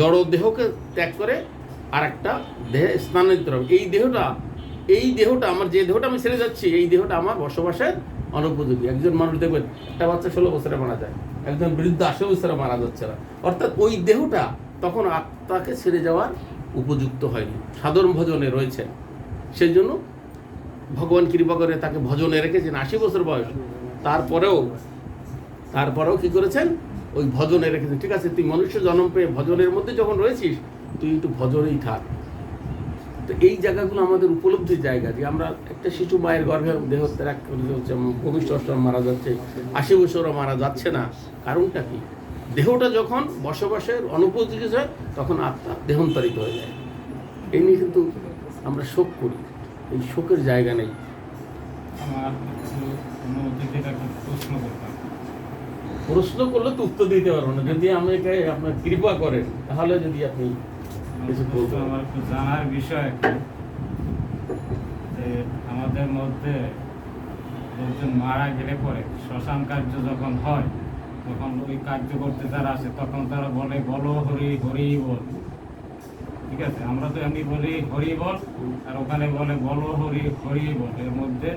জড় দেহকে ত্যাগ করে আর একটা দেহে স্থানান্তরিত হবে। এই দেহটা এই দেহটা আমার, যে দেহটা আমি ছেড়ে যাচ্ছি, এই দেহটা আমার বসবাসের অনুপযোগী। একজন মানুষ দেখবেন, একটা বাচ্চা ষোলো বছরে মারা যায়, একজন বৃদ্ধ আশি বছরে মারা যাচ্ছে না। অর্থাৎ ওই দেহটা তখন আত্মাকে ছেড়ে যাওয়ার উপযুক্ত হয়নি। সাধারণ ভজনে রয়েছে। সেই জন্য ভগবান কৃপা করে তাকে ভজনে রেখেছেন। আশি বছর বয়স। তারপরেও তারপরেও কি করেছেন? ওই ভজনে রেখেছেন ঠিক আছে, তুই মনুষ্য জন্ম পেয়ে ভজনের মধ্যে যখন রয়েছিস, তুই একটু ভজনেই থাক। তো এই জায়গাগুলো আমাদের উপলব্ধির জায়গা যে আমরা একটা শিশু মায়ের গর্ভে দেহ ত্যাগ হচ্ছে অষ্টম মারা যাচ্ছে, আশি বছরও মারা যাচ্ছে না। কারণটা কি? দেহটা যখন বসবাসের অনুপযোগী হয়, তখন আত্মা দেহান্তরিত হয়ে যায়। এই নিয়ে কিন্তু আমরা শোক করি। এই শোকের জায়গা নেই। আমার প্রশ্ন করতাম। প্রশ্ন করলে তো উত্তর দিতে পারব না। যদি আমাকে আপনার কৃপা করেন তাহলে যদি আপনি কিছু আমার একটু জানার বিষয় যে আমাদের মধ্যে লোকজন মারা গেলে পরে শ্মশান কার্য যখন হয় তখন ওই কার্য করতে যারা আসে তখন তারা বলে বলো হরি হরি বল। ঠিক আছে? আমরা তো এমনি বলি হরি বল। আর ওখানে বলে বলো হরি হরি বল। এর মধ্যে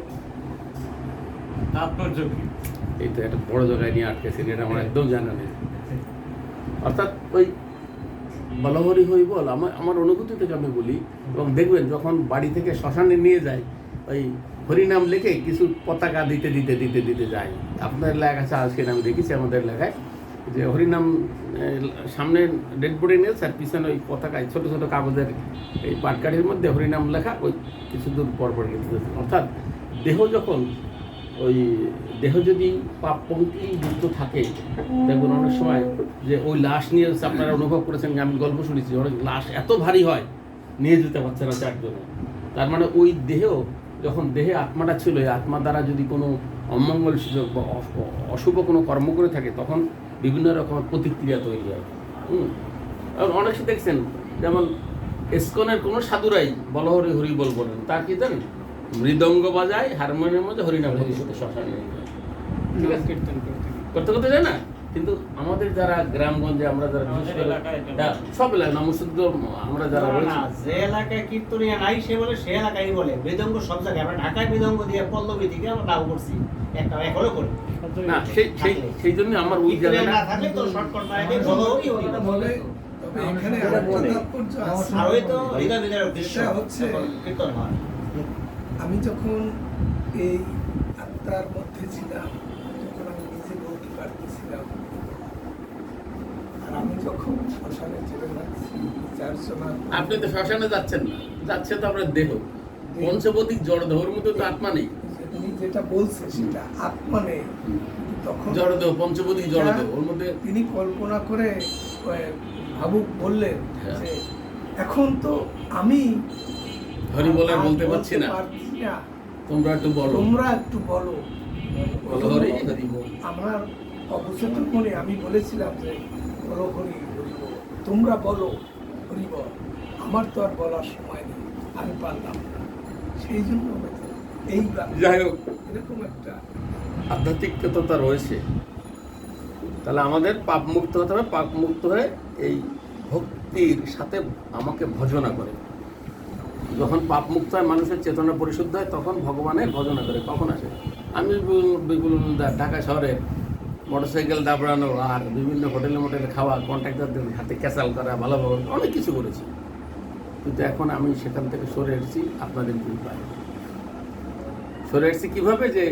তাৎপর্য কি? এই তো একটা বড় জায়গায় নিয়ে আটকেছেন, এটা আমার একদম জানা নেই। অর্থাৎ ওই বলহরি হই বল, আমার আমার অনুভূতি থেকে আমি বলি, এবং দেখবেন যখন বাড়ি থেকে শ্মশানে নিয়ে যায়, ওই হরিনাম লেখে কিছু পতাকা দিতে দিতে দিতে দিতে যায়। আপনার এলাকা আছে, আজকে আমি দেখেছি আমাদের এলাকায়, যে হরিনাম সামনে ডেড বডি নিয়ে আর পিছনে ওই পতাকায় ছোটো ছোটো কাগজের এই পাটকাঠির মধ্যে হরিনাম লেখা, ওই কিছু দূর পর পর গেতে অর্থাৎ দেহ যখন ওই দেহ যদি পাপ পঙ্ক্তি যুক্ত থাকে দেখুন অনেক সময় যে ওই লাশ নিয়ে আপনারা অনুভব করেছেন আমি গল্প শুনেছি, অনেক লাশ এত ভারী হয়, নিয়ে যেতে পারছে না চারজনে। তার মানে ওই দেহ, যখন দেহে আত্মাটা ছিল, এই আত্মা দ্বারা যদি কোনো অমঙ্গল সুযোগ বা অশুভ কোনো কর্ম করে থাকে, তখন বিভিন্ন রকমের প্রতিক্রিয়া তৈরি হয়। হুম? অনেক দেখছেন, যেমন এসকনের কোনো সাধুরাই বলহরি হরি বল বলেন তা কি জানেন? মৃদঙ্গ বাজায় হারমোনিয়ামের মধ্যে হরিনাম হরি সাথে শ্মশানে ঠিক আছে। করতে করতে করতে যায় না? কিন্তু আমাদের যারা গ্রামগঞ্জে আমরা যারা বিশেষ করে এটা সব এলাকায় নমস্কার আমরা যারা না, রয়েছি। যে এলাকায় কীর্তনিয়া নাই সে বলে সে এলাকায় বলে মৃদঙ্গ সব জায়গায়। আমরা ঢাকায় মৃদঙ্গ দিয়ে পল্লবী থেকে আমরা লাভ করছি। একটা এখনও করি। না সেই সেই সেই জন্য আমার ওই জায়গাটা না থাকলে তো শর্টকাট বলো ওই কথা বলে তবে এখানে এটা তাৎপর্য আছে। আর ওই তো হৃদয় বিদারের দৃশ্য হচ্ছে কীর্তন হয়। আমি যখন এই আত্মার মধ্যে ছিলাম যখন আমি নিজে বলতে পারতেছিলাম আর আমি যখন শ্মশানে চলে যাচ্ছি আপনি তো শ্মশানে যাচ্ছেন না। যাচ্ছে তো আপনার দেহ। জড় দেহর মধ্যে তো আত্মা নেই। তিনি যেটা বলছে সেটা আত্মা নেই। তখন জড় দেহ পঞ্চবদিক জড় দেহ ওর মধ্যে তিনি কল্পনা করে ভাবুক বললেন হ্যাঁ। যে এখন তো আমি হরি বলে বলতে পারছি না। না তোমরা একটু বলো। তোমরা একটু বলো। আমার অবচেতন মনে আমি বলেছিলাম যে বলো হরি হরি তোমরা বলো হরি বল। আমার তো আর বলার সময় নেই আমি পারলাম না। সেই জন্য এই যাই হোক। এরকম একটা আধ্যাত্মিকতা রয়েছে। তাহলে আমাদের পাপ মুক্ত হতে হবে পাপ মুক্ত হয়ে এই ভক্তির সাথে আমাকে ভজনা করে। যখন পাপ মুক্ত হয়, মানুষের চেতনা পরিশুদ্ধ হয়, তখন ভগবানের ভজনা করে কখন আসে? আমি ঢাকা শহরে মোটরসাইকেল দাবড়ানো আর বিভিন্ন হোটেলে মোটেলে খাওয়া, কন্ট্রাক্টরদের হাতে ক্যাসাল করা ভালো ভালো অনেক কিছু করেছি। কিন্তু এখন আমি সেখান থেকে সরে এসেছি, আপনাদের কৃপায় সরে এসেছি কীভাবে যে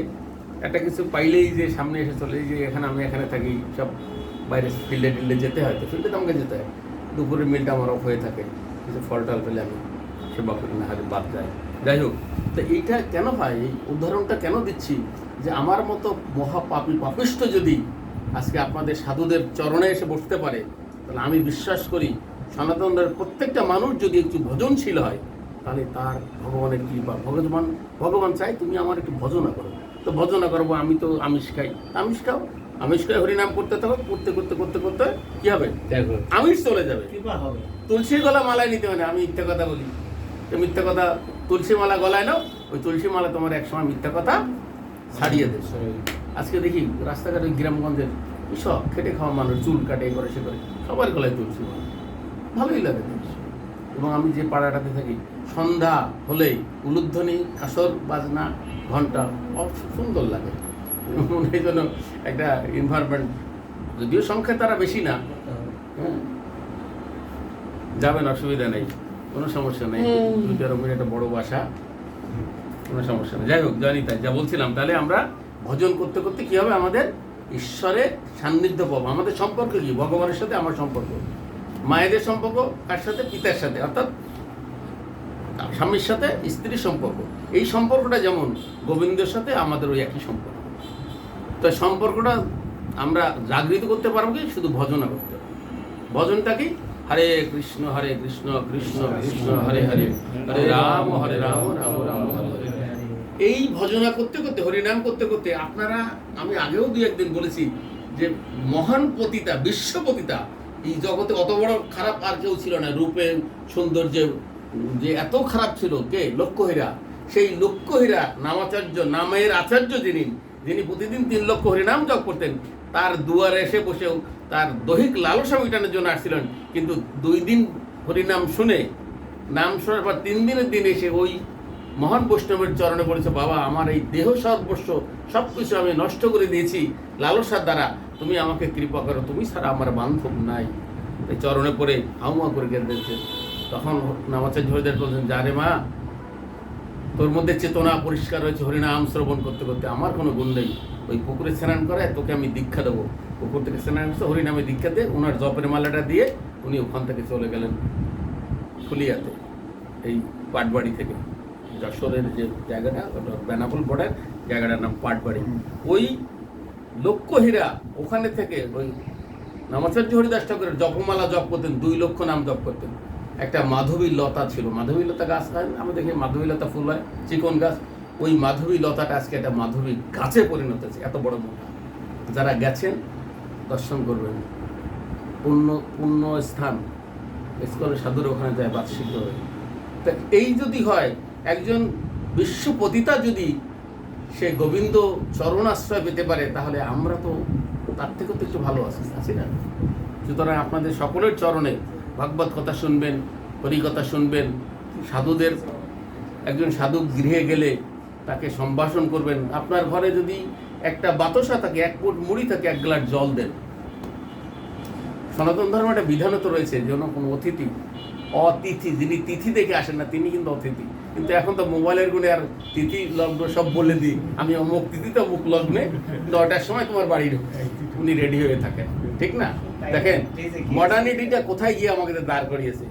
একটা কিছু পাইলেই যে সামনে এসে চলে যে এখানে আমি এখানে থাকি, সব বাইরে ফিল্ডে টিল্ডে যেতে হয়, তো ফিল্ডে তো আমাকে যেতে হয়। দুপুরের মিলটা আমার অফ হয়ে থাকে, কিছু ফল টল পেলে আমি সেবা করি না হাতে বাদ যায়। যাই হোক তো এইটা কেন হয়? এই উদাহরণটা কেন দিচ্ছি? যে আমার মতো মহাপাপী পাপিষ্ঠ যদি আজকে আপনাদের সাধুদের চরণে এসে বসতে পারে তাহলে আমি বিশ্বাস করি সনাতনদের প্রত্যেকটা মানুষ যদি একটু ভজনশীল হয় তাহলে তার ভগবানের কৃপা। ভগবান ভগবান চাই তুমি আমার একটু ভজনা করো। তো ভজনা করব আমি তো আমিষ খাই। আমিষ খাও। আমিষ খাই হরিনাম করতে থাকো করতে করতে করতে করতে কি হবে? আমিষ চলে যাবে। কৃপা হবে। তুলসীর গলা মালায় নিতে হবে না আমি মিথ্যা কথা বলি। মিথ্যা কথা তুলসী মালা গলায় নাও ওই তুলসী মালা তোমার একসময় মিথ্যা কথা ছাড়িয়ে দেবে। আজকে দেখি রাস্তাঘাটে গ্রামগঞ্জের সব খেটে খাওয়া মানুষ চুল কাটে করে সে করে সবার গলায় তুলসী মালা ভালোই লাগে। এবং আমি যে পাড়াটাতে থাকি সন্ধ্যা হলেই উলুধ্বনি কাসর বাজনা ঘণ্টা সুন্দর লাগে। এই জন্য একটা এনভায়রনমেন্ট যদিও সংখ্যায় তারা বেশি না হ্যাঁ। যাবেন অসুবিধা নেই। কোনো সমস্যা নেই। দুই তেরো মিনিট একটা বড় বাসা। কোনো সমস্যা নেই। যাই হোক জানি তাই। যা বলছিলাম তাহলে আমরা ভজন করতে করতে কি হবে? আমাদের ঈশ্বরের সান্নিধ্য পাবো। আমাদের সম্পর্ক কি? ভগবানের সাথে আমার সম্পর্ক। মায়েদের সম্পর্ক কার সাথে? পিতার সাথে। অর্থাৎ স্বামীর সাথে স্ত্রীর সম্পর্ক। এই সম্পর্কটা যেমন গোবিন্দের সাথে আমাদের ওই একই সম্পর্ক। তো সম্পর্কটা আমরা জাগৃত করতে পারব কি? শুধু ভজনা করতে পারব। ভজনটা কি? হরে কৃষ্ণ হরে কৃষ্ণ কৃষ্ণ কৃষ্ণ, হরে হরে। হরে রাম হরে রাম রাম রাম হরে হরে। এই ভজনা করতে করতে, হরিনাম করতে করতে আপনারা, আমি আগেও দুই একদিন বলেছি যে মহান পতিতা বিশ্বপতিতা এই জগতে অত বড় খারাপ আর কেউ ছিল না। রূপে সৌন্দর্যে, যে এত খারাপ ছিল কে? লক্ষ্যহীরা। সেই লক্ষ্যহীরা, নামাচার্য, নামের আচার্য যিনি যিনি প্রতিদিন তিন লক্ষ হরিনাম জপ করতেন, তার দুয়ারে এসে বসেও তার দৈহিক লালসা মেটানোর জন্য আসছিলেন। কিন্তু দুই দিন হরিনাম শুনে, নাম শোনার পর তিন দিনের দিন এসে ওই মহান বৈষ্ণবের চরণে পড়েছে বাবা, আমার এই দেহ সর্বস্ব সব কিছু আমি নষ্ট করে দিয়েছি। লালসার দ্বারা তুমি আমাকে কৃপা করো। তুমি ছাড়া আমার বান্ধব নাই। এই চরণে পড়ে হাউমা করে কেঁদেছে তখন নামাচার্য হরিদাস বলছেন যারে মা তোর মধ্যে চেতনা পরিষ্কার হয়েছে হরিনাম শ্রবণ করতে করতে। আমার কোনো গুণ নেই। ওই পুকুরে স্নান করায় তোকে আমি দীক্ষা দেবো। পুকুর থেকে স্নান করছে হরিনামে দীক্ষা দিয়ে ওনার জপের মালাটা দিয়ে উনি ওখান থেকে চলে গেলেন ফুলিয়াতে এই পাটবাড়ি থেকে। যশোরের যে জায়গাটা ওটা বেনাপুল বর্ডার জায়গাটার নাম পাটবাড়ি। ওই লক্ষ লক্ষ্যহীরা ওখানে থেকে ওই নামাচার্য হরিদাস ঠাকুরের জপমালা জপ করতেন দুই লক্ষ নাম জপ করতেন। একটা মাধবী লতা ছিল। মাধবী লতা গাছ হয়? আমরা দেখি মাধবী লতা ফুল হয়, চিকন গাছ। ওই মাধবী লতাটা আজকে একটা মাধবী গাছে পরিণত হয়েছে, এত বড় মোটা যারা গেছেন, দর্শন করবেন। পূর্ণ পূর্ণ স্থান। ইস্কনের সাধুর ওখানে যায় বার্ষিক তা এই যদি হয়, একজন বিশ্বপতিতা যদি সে গোবিন্দ চরণ আশ্রয় পেতে পারে, তাহলে আমরা তো তার থেকে তো একটু ভালো আছি আছি না? সুতরাং আপনাদের সকলের চরণে ভাগবত কথা শুনবেন হরিকথা শুনবেন, সাধুদের, একজন সাধু গৃহে গেলে তাকে সম্ভাষণ করবেন। আপনার ঘরে যদি একটা বাতসা থাকে, এক ফুট মুড়ি থাকে, এক গ্লাস জল দেন। সনাতন ধর্ম একটা বিধানত রয়েছে, যেন কোনো অতিথি অতিথি যিনি তিথি দেখে আসেন না তিনি কিন্তু অতিথি। কিন্তু এখন তো মোবাইলের গুণে আর তিথি লগ্ন সব বলে দিই। আমি অমুক তিথিতে অমুক লগ্নে নয়টার সময় তোমার বাড়ি উনি রেডি হয়ে থাকেন ঠিক না? দেখেন মডার্নিটিটা কোথায় গিয়ে আমাকে দাঁড় করিয়েছে?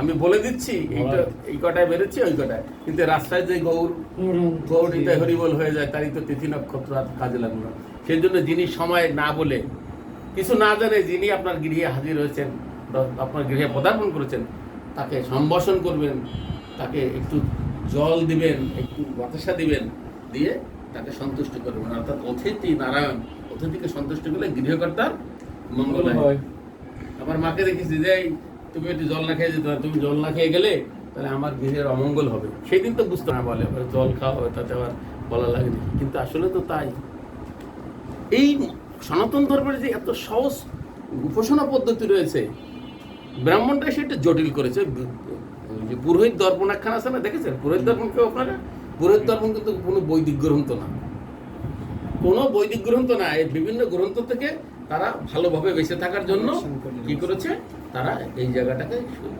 আমি বলে দিচ্ছি এইটা এই কটায় বেরোচ্ছি ওই কটায়। কিন্তু রাস্তায় যে গৌর গৌরীতে হরিবল হয়ে যায় তারই তো তিথি নক্ষত্র আর কাজে লাগল না। সেই জন্য যিনি সময় না বলে কিছু না জানে যিনি আপনার গৃহে হাজির হয়েছেন আপনার গৃহে পদার্পণ করেছেন তাকে সম্ভাষণ করবেন তাকে একটু জল দিবেন একটু বাতাসা দিবেন দিয়ে তাকে সন্তুষ্ট করবেন। অর্থাৎ অতিথি নারায়ণ অতিথিকে সন্তুষ্ট করলে গৃহকর্তার মঙ্গল হয়। আমার মাকে দেখেছি যে তুমি একটু জল না খেয়ে যেতে তুমি জল না খেয়ে গেলে তাহলে আমার গৃহের অমঙ্গল হবে। সেই দিন তো বুঝতে না বলে আবার জল খাওয়া হবে তাতে আবার বলা লাগে কিন্তু আসলে তো তাই। এই সনাতন ধর্মের যে এত সহজ উপাসনা পদ্ধতি রয়েছে ব্রাহ্মণটা সেটা জটিল করেছে। যে পুরোহিত দর্পণ একখানা আছে না দেখেছেন? পুরোহিত দর্পণ কেউ আপনারা? পুরোহিত দর্পণ কিন্তু কোনো বৈদিক গ্রন্থ না। কোনো বৈদিক গ্রন্থ না এই বিভিন্ন গ্রন্থ থেকে তারা ভালোভাবে বেঁচে থাকার জন্য কি করেছে? তারা এই জায়গাটাকে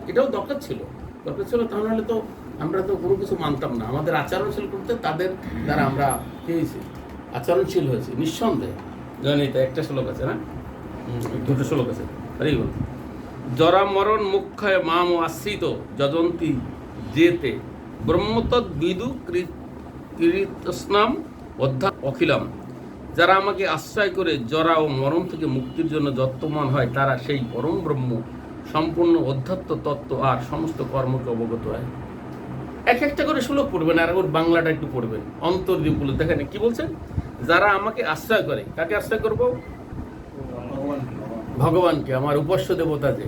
এটাও দরকার ছিল। দরকার ছিল তাহলে তো আমরা তো কোনো কিছু মানতাম না। আমাদের আচরণশীল করতে তাদের দ্বারা আমরা কি হয়েছে? আচরণশীল হয়েছে নিঃসন্দেহে। জানি তো একটা শ্লোক আছে না? দুটো শ্লোক আছে। হরি বল। জরা মরণ মুখ্যায় মাম আশ্রিত যজন্তি যেতে ব্রহ্মতৎ বিদু কীর্তস্নাম অধ্যা অখিলাম। যারা আমাকে আশ্রয় করে জরা ও মরণ থেকে মুক্তির জন্য যত্নমান হয়, তারা সেই পরম ব্রহ্ম, সম্পূর্ণ অধ্যাত্ম তত্ত্ব আর সমস্ত কর্মকে অবগত হয়। এক একটা করে শ্লোক পড়বেন আর ওর বাংলাটা একটু পড়বেন। অন্তর দিয়ে বলে দেখেন কি বলছেন? যারা আমাকে আশ্রয় করে, কাকে আশ্রয় করব? ভগবানকে, আমার উপাস্য দেবতা যে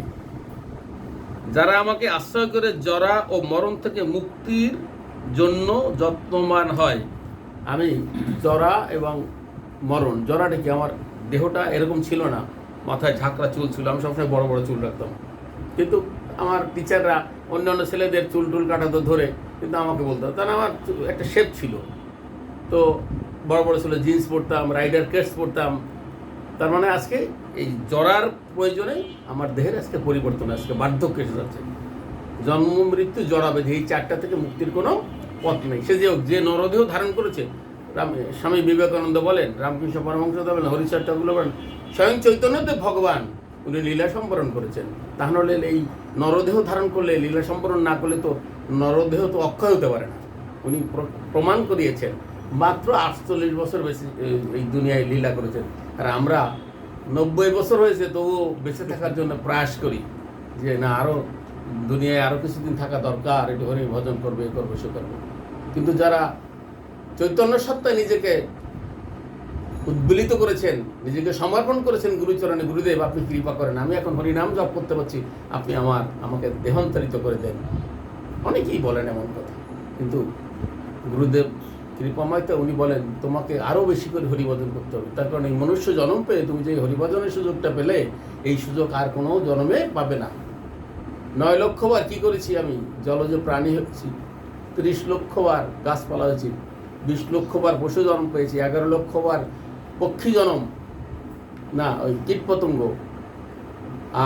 যারা আমাকে আশ্রয় করে জরা ও মরণ থেকে মুক্তির জন্য যত্নমান হয়, আমি জরা এবং মরণ, জরাটা কি আমার দেহটা এরকম ছিল না? মাথায় ঝাঁকড়া চুল ছিল, আমি সবসময় বড় বড় চুল রাখতাম। কিন্তু আমার টিচাররা অন্যান্য ছেলেদের চুল টুল কাটাতো ধরে, কিন্তু আমাকে বলতো তাহলে আমার একটা শেপ ছিল। তো বড় বড় ছিল জিন্স পরতাম রাইডার কেটস পরতাম তার মানে আজকে এই জরার প্রয়োজনে আমার দেহের আজকে পরিবর্তন আজকে বার্ধক্য এসে যাচ্ছে। জন্ম মৃত্যু জড়াবেধি এই চারটা থেকে মুক্তির কোনো পথ নেই। সে যে হোক, যে নরদেহ ধারণ করেছে রাম স্বামী বিবেকানন্দ বলেন রামকৃষ্ণ পরমহংস বলেন হরিচার বলেন স্বয়ং চৈতন্যদেব ভগবান উনি লীলা সম্বরণ করেছেন। তা তাহলে এই নরদেহ ধারণ করলে লীলা সম্বরণ না করলে তো নরদেহ তো অক্ষয় হতে পারে না। উনি প্র- প্রমাণ করিয়েছেন মাত্র আটচল্লিশ বছর বেশি এই- দুনিয়ায় লীলা করেছেন। আর আমরা নব্বই বছর হয়েছে, তবুও বেঁচে থাকার জন্য প্রয়াস করি যে, না আরও দুনিয়ায় আরও কিছুদিন থাকা দরকার, একটু হরি ভজন করবে, এ করবে, সে করবে। কিন্তু যারা চৈতন্য সত্তায় নিজেকে উদ্বেলিত করেছেন, নিজেকে সমর্পণ করেছেন গুরুচরণে, গুরুদেব, আপনি কৃপা করেন, আমি এখন হরিনাম জপ করতে পারছি, আপনি আমার, আমাকে দেহান্তরিত করে দেন। অনেকেই বলেন এমন কথা, কিন্তু গুরুদেব কৃপাময় তো উনি বলেন, তোমাকে আরও বেশি করে হরিভজন করতে হবে। তার কারণ এই মনুষ্য জন্ম পেয়ে তুমি যে হরিভজনের সুযোগটা পেলে, এই সুযোগ আর কোনো জন্মে পাবে না। নয় লক্ষ বার কী করেছি আমি? জলজ প্রাণী হচ্ছি ত্রিশ লক্ষ বার গাছপালা হয়েছি, বিশ লক্ষ বার পশু জন্ম পেয়েছি, এগারো লক্ষ বার পক্ষী জন্ম, না, ওই কীটপতঙ্গ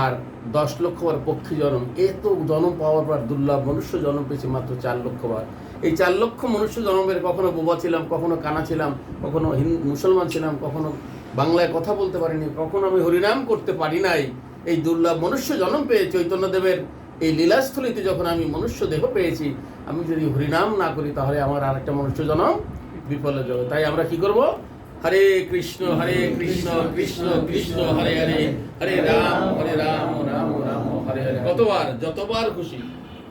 আর দশ লক্ষ বার পক্ষী জন্ম। এত জন্ম পাওয়ার পর দুর্লভ মনুষ্য জন্ম পেয়েছি মাত্র চার লক্ষ বার এই চার লক্ষ মনুষ্য জন্মের কখনো বোবা ছিলাম, কখনো কানা ছিলাম, কখনো হিন্দু মুসলমান ছিলাম, কখনো বাংলায় কথা বলতে পারিনি, কখনো আমি হরিনাম করতে পারি নাই। এই দুর্লভ মনুষ্য জন্ম পেয়ে চৈতন্যদেবের এই লীলাস্থলিতে যখন আমি মনুষ্য দেহ পেয়েছি, আমি যদি হরিনাম না করি তাহলে আমার আরেকটা মনুষ্য জন্ম বিফল যাবে। তাই আমরা কি করব? হরে কৃষ্ণ হরে কৃষ্ণ কৃষ্ণ কৃষ্ণ, হরে হরে হরে রাম হরে রাম রাম রাম, হরে হরে। কতবার, যতবার খুশি।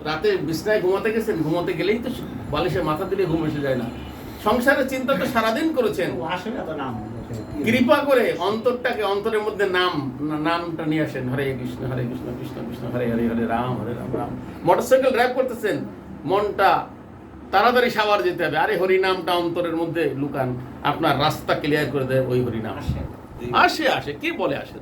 রাতে বিছনায় ঘুমাতে গেছেন ঘুমাতে গেলেই তো বালিশে মাথা দিলে ঘুম এসে যায় না। সংসারের চিন্তা তো সারাদিন করেছেন। কৃপা করে অন্তরটাকে অন্তরের মধ্যে নাম নামটা নিয়ে আসেন। হরে কৃষ্ণ হরে কৃষ্ণ কৃষ্ণ কৃষ্ণ হরে হরে হরে রাম হরে রাম রাম। মোটরসাইকেল ড্রাইভ করতেছেন। মনটা তাড়াতাড়ি সাবার যেতে হবে। আরে হরি নামটা অন্তরের মধ্যে লুকান। আপনার রাস্তা ক্লিয়ার করে দেয় ওই হরি নাম আসে। আসে আসে। কে বলে আসে?